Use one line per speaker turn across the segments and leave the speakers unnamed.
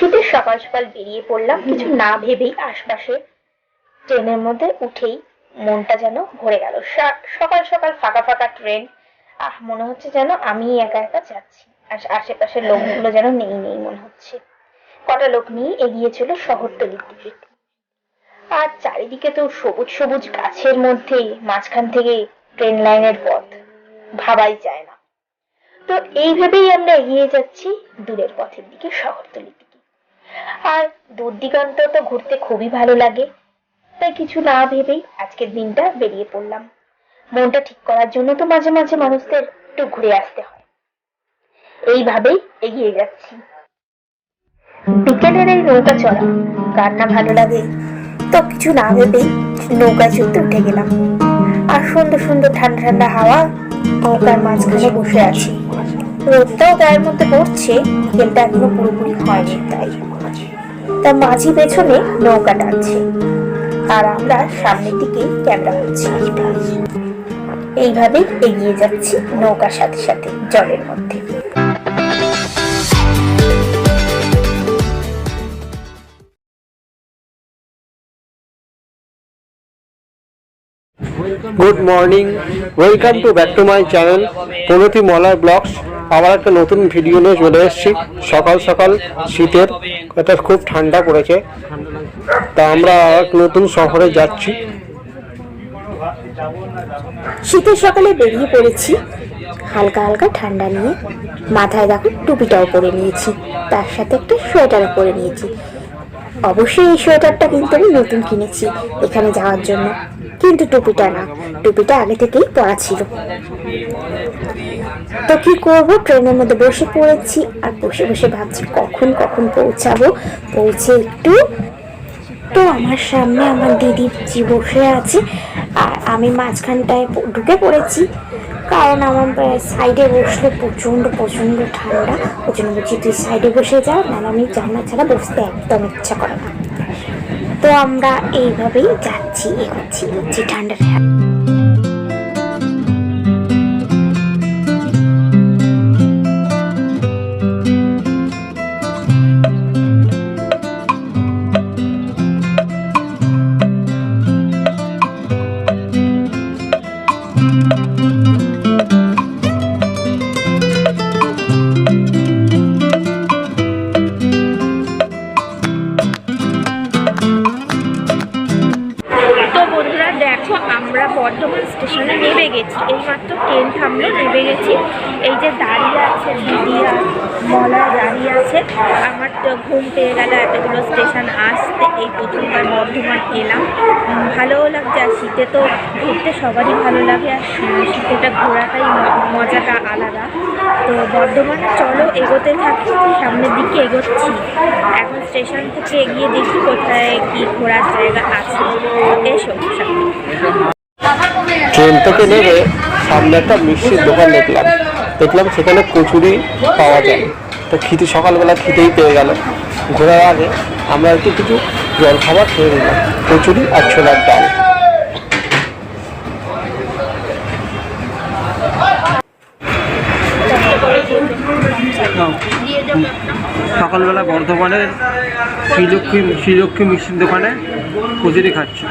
শীতের সকাল সকাল বেরিয়ে পড়লাম কিছু না ভেবেই আশপাশে। ট্রেনের মধ্যে উঠেই মনটা যেন ভরে গেল। সকাল সকাল ফাঁকা ফাঁকা ট্রেন। আহ, মনে হচ্ছে যেন আমি একা একা যাচ্ছি। আর আশেপাশের লোকগুলো যেন নেই নেই মনে হচ্ছে। কটা লোক নিয়ে এগিয়ে ছিল শহরতলির দিকে। আর চারিদিকে তো সবুজ সবুজ গাছের মধ্যে মাঝখান থেকে ট্রেন লাইনের পথ। ভাবাই যায় না। তো এইভাবেই আমরা এগিয়ে যাচ্ছি দূরের পথের দিকে শহরতলির আর দূর দিগন্ত তো ঘুরতে খুবই ভালো লাগে। তাই কিছু না ভেবেই আজকের দিনটা বেরিয়ে পড়লাম। মনটা ঠিক করার জন্য তো মাঝে মাঝে মানুষদের একটু ঘুরে আসতে হয়। এইভাবেই এগিয়ে যাচ্ছি। বিকেলের এই নৌকা চড়া কার না ভালো লাগে? তো কিছু না ভেবেই নৌকা চড়তে উঠে গেলাম। আর সুন্দর সুন্দর ঠান্ডা ঠান্ডা হাওয়া নৌকার মাঝখানে বসে আছি। রোদটাও গায়ের মধ্যে পড়ছে বিকেলটা এখনও পুরোপুরি হয়নি তাই। তার মাঝি পেছনে নৌকা টানছে। আর আমরা সামনের দিকে ক্যামেরা করছি। এইভাবে এগিয়ে যাচ্ছি নৌকার সাথে সাথে, জলের মধ্যে।
Good morning welcome to back to my channel Pranati Malay blogs আবার একটা নতুন ভিডিও নিয়ে চলে এসেছি। সকাল সকাল শীতের, এটা খুব ঠান্ডা পড়েছে। তা আমরা এক নতুন শহরে যাচ্ছি।
শীতের সকালে বেরিয়ে পড়েছি। হালকা হালকা ঠান্ডা নিয়ে। মাথায় দেখো টুপিটাও পরে নিয়েছি। তার সাথে একটা সোয়েটারও পরে নিয়েছি। অবশ্যই এই সোয়েটারটা কিন্তু আমি নতুন কিনেছি এখানে যাওয়ার জন্য। কিন্তু টুপিটা না। টুপিটা আগে থেকেই পরা ছিল। তো কি করব? ট্রেনের মধ্যে বসে পড়েছি আর বসে বসে ভাবছি কখন কখন পৌঁছাবো? পৌঁছে একটু তো আমার সামনে আমার দিদি জি বসে আছে আর আমি মাঝখানটায় ঢুকে পড়েছি। কারণ আমার সাইডে বসলে প্রচণ্ড প্রচণ্ড ঠান্ডা। ওই জন্য বলছি, তুই সাইডে বসে যা না আমি জানলা ছাড়া বসতে একদম ইচ্ছা করে না। তো আমরা এইভাবেই যাচ্ছি এগোচ্ছি এগোচ্ছি ঠান্ডা তো ঘুম পেয়ে গেল এতগুলো স্টেশন আসতে এই প্রথমবার বর্ধমান এলাম। ভালোও লাগছে, আর শীতে তো ঘুরতে সবারই ভালো লাগে, আর শীতেটা ঘোরাটাই মজাটা আলাদা। তো বর্ধমান চলো এগোতে থাকি, সামনের দিকে এগোচ্ছি। এখন স্টেশন থেকে এগিয়ে দেখি কোথায় কি ঘোরার জায়গা আছে। এসো
ট্রেন থেকে নেমে সামনে একটা মিষ্টির দোকান দেখলাম। দেখলাম সেখানে কচুরি পাওয়া যায়। তো খিদে, সকালবেলা খিদেই পেয়ে গেল। ঘোরার আগে আমরা একটু কিছু জল খাবার খেয়ে নিলাম, কচুরি আর ছোলার ডাল। সকালবেলা বর্ধমানের শ্রীলক্ষ্মী শ্রীলক্ষ্মী মিষ্টির দোকানে কচুরি খাচ্ছে।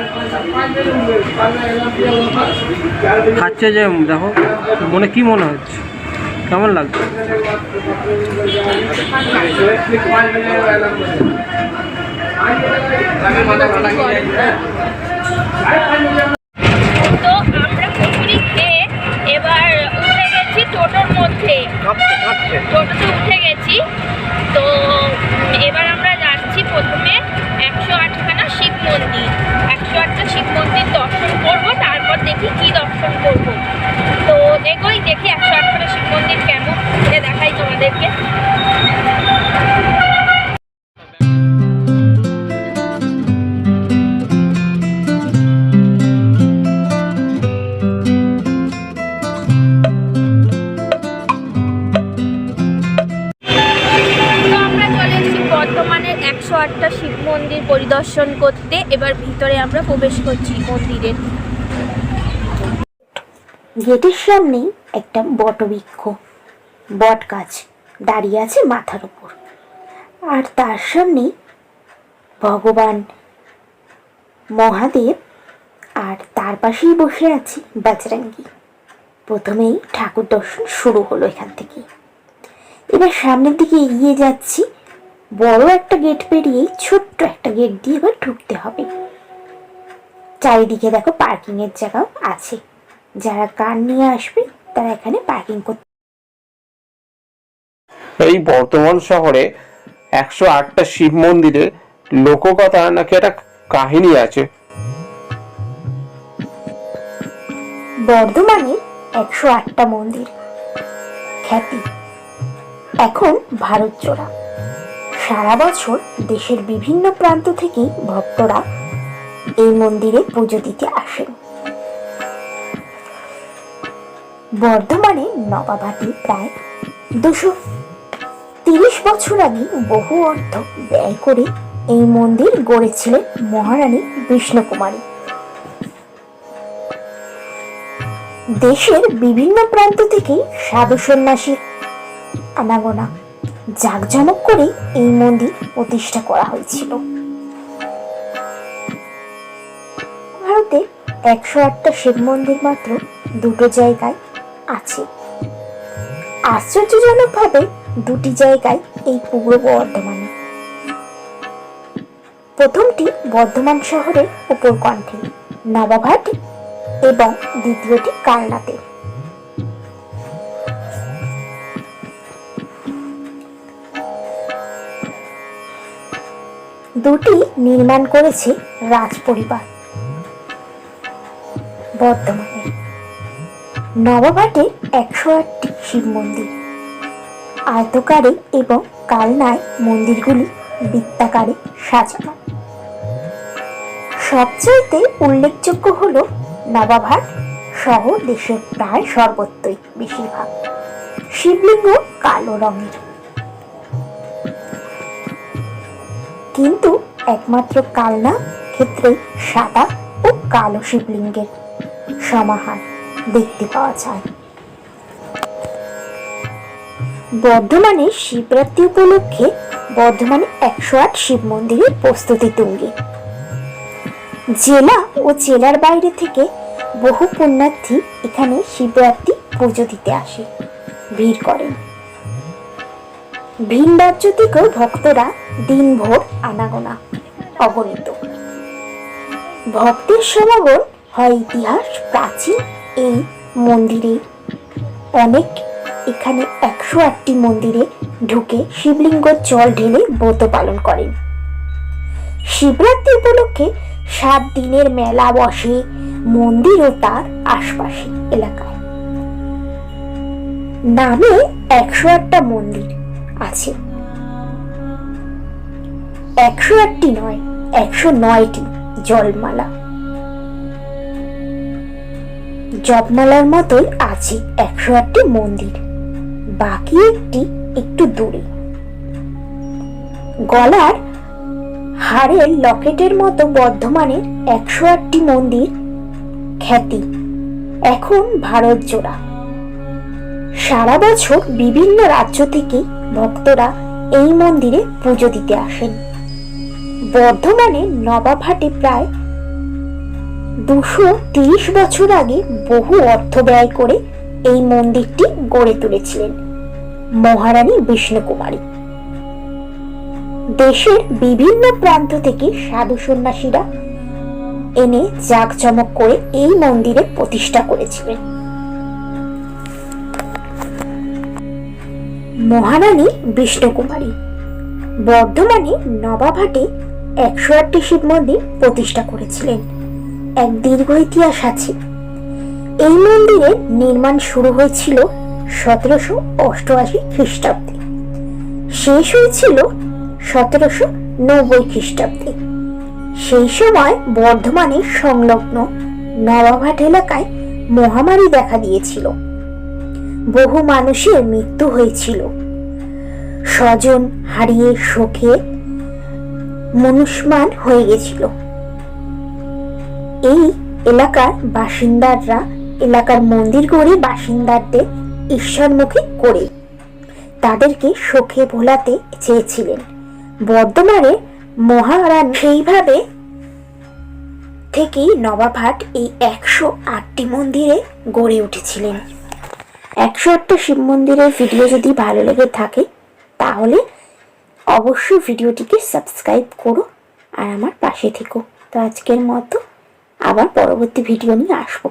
খাচ্ছে যে দেখো, মনে কি মনে হচ্ছে? কেমন লাগছে
আমরা কচুরি খেয়ে এবার উঠে গেছি টোটোর মধ্যে টোটোতে উঠে গেছি তো উম, এবার আমরা যাচ্ছি প্রথমে একশো আটখানা শিব মন্দির একশো আটটা শিব মন্দির দর্শন করব তারপর দেখি কি দর্শন করব তো আটখানা শিব মন্দির কেমন? এটা দেখাই তোমাদেরকে। একশো আটটা শিব মন্দির পরিদর্শন করতে। এবার ভিতরে আমরা প্রবেশ করছি মন্দিরের।
গেটের সামনেই একটা বটবৃক্ষ, বট গাছ দাঁড়িয়ে আছে মাথার উপর। আর তার সামনে ভগবান মহাদেব আর তার পাশেই বসে আছে বাজরাঙ্গি। প্রথমেই ঠাকুর দর্শন শুরু হলো এখান থেকে। এবার সামনের দিকে এগিয়ে যাচ্ছি, বড় একটা গেট পেরিয়ে ছোট্ট একটা গেট দিয়ে এবার ঢুকতে হবে। চারিদিকে দেখো পার্কিংয়ের জায়গাও আছে। যারা কার নিয়ে আসবে তারা এখানে পার্কিং করতে
এই বর্তমান শহরে একশো আটটা শিব মন্দিরে লোককথা নাকি একটা কাহিনী আছে।
বর্ধমানে একশো আটটা মন্দির খ্যাতি। এখন ভারত জোড়া। সারা বছর দেশের বিভিন্ন প্রান্ত থেকেই ভক্তরা এই মন্দিরে পুজো দিতে আসেন। বর্ধমানে নবাবাটি প্রায় দুশো তিরিশ বছর আগে বহু অর্থ ব্যয় করে এই মন্দির গড়েছিলেন মহারানী বিষ্ণুকুমারী। দেশের বিভিন্ন প্রান্ত থেকে সাধু সন্ন্যাসী আনাগোনা জাঁকজমক করে এই মন্দির প্রতিষ্ঠা করা হয়েছিল। ভারতে একশো আটটা শিব মন্দির মাত্র দুটো জায়গায় আছে। আশ্চর্যজনকভাবে দুটি জায়গায় এই পূর্ব বর্ধমানে। প্রথমটি বর্ধমান শহরের উপর কণ্ঠে নবাবহাট এবং দ্বিতীয়টি কালনাতে দুটি নির্মাণ করেছে রাজ পরিবার বর্তমানে নবাবহাটে একশো আটটি শিব মন্দির। আয়তকারে এবং কালনায় মন্দিরগুলি বৃত্তাকারে সাজানো। সবচাইতে উল্লেখযোগ্য হল নবাবহাট সহ দেশের প্রায় সর্বত্রই বেশিরভাগ। শিবলিঙ্গ কালো রঙের। কিন্তু একমাত্র কালনা ক্ষেত্রে সাদা ও কালো শিবলিঙ্গের সমাহার। দেখতে পাওয়া যায়। বর্ধমানে শিবরাত্রি উপলক্ষে বর্ধমানে একশো আট শিব মন্দিরের প্রস্তুতি তুঙ্গে। জেলা ও জেলার বাইরে থেকে বহু পুণ্যার্থী এখানে শিবরাত্রি পুজো দিতে আসে, ভিড় করেন। ভিন রাজ্য থেকেও ভক্তরা দিনভর আনাগোনা, অগণিত। ভক্তের সমাগম হয় ইতিহাস প্রাচীন এই মন্দিরে অনেক, এখানে একশো আটটি মন্দিরে ঢুকে শিবলিঙ্গ জল ঢেলে ব্রত পালন করেন। শিবরাত্রি উপলক্ষে সাত দিনের মেলা বসে মন্দির ও তার আশপাশে এলাকায়। নামে একশো আটটা মন্দির আছে। একশো আটটি নয়, একশো নয়টি জলমালা। জপমালার মতোই আছে, একশো আটটি মন্দির, বাকি একটি একটু দূরে। গলার হাড়ের লকেটের মতো বর্ধমানের একশো আটটি মন্দির খ্যাতি, এখন ভারত জোড়া। সারা বছর বিভিন্ন রাজ্য থেকে ভক্তরা এই মন্দিরে পুজো দিতে আসেন। বর্ধমানে নবাবহাটে প্রায় দুশো তিরিশ বছর আগে বহু অর্থ ব্যয় করে এই মন্দিরটি গড়ে তুলেছিলেন মহারানী বিষ্ণুকুমারী। দেশের বিভিন্ন প্রান্ত থেকে সাধু সন্ন্যাসীরা এনে জাঁকজমক করে এই মন্দিরে প্রতিষ্ঠা করেছিলেন। মহারানী বিষ্ণুকুমারী, বর্ধমানে নবাবহাটে একশো আটটি শিব মন্দির প্রতিষ্ঠা করেছিলেন। এক দীর্ঘ ইতিহাস আছে। এই মন্দিরের নির্মাণ শুরু হয়েছিল সতেরোশো অষ্টআশি খ্রিস্টাব্দে। শেষ হয়েছিল সতেরোশো নব্বই খ্রিস্টাব্দে। সেই সময় বর্ধমানের সংলগ্ন নবাবহাট এলাকায় মহামারী দেখা দিয়েছিল। বহু মানুষের মৃত্যু হয়েছিল। স্বজন হারিয়ে শোকে মনুষ্মান হয়ে গেছিল। এই এলাকার বাসিন্দারা, এলাকার মন্দির গড়ে বাসিন্দাদের ঈশ্বরমুখী করে তাদেরকে শোকে ভোলাতে চেয়েছিলেন। বর্ধমানে মহারান সেইভাবে থেকেই নবাবহাট এই একশো আটটি মন্দিরে গড়ে উঠেছিলেন। একশো আটটা শিব মন্দিরের ভিডিও যদি ভালো লেগে থাকে, তাহলে অবশ্যই ভিডিওটিকে সাবস্ক্রাইব করো আর আমার পাশে থেকো। তো আজকের মতো আবার পরবর্তী ভিডিও নিয়ে আসব।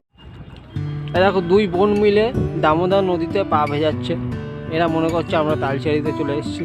দেখো, দুই বোন মিলে দামোদর নদীতে পা ভেজাচ্ছে। এরা মনে করছে আমরা তালচারিতে চলে এসেছি।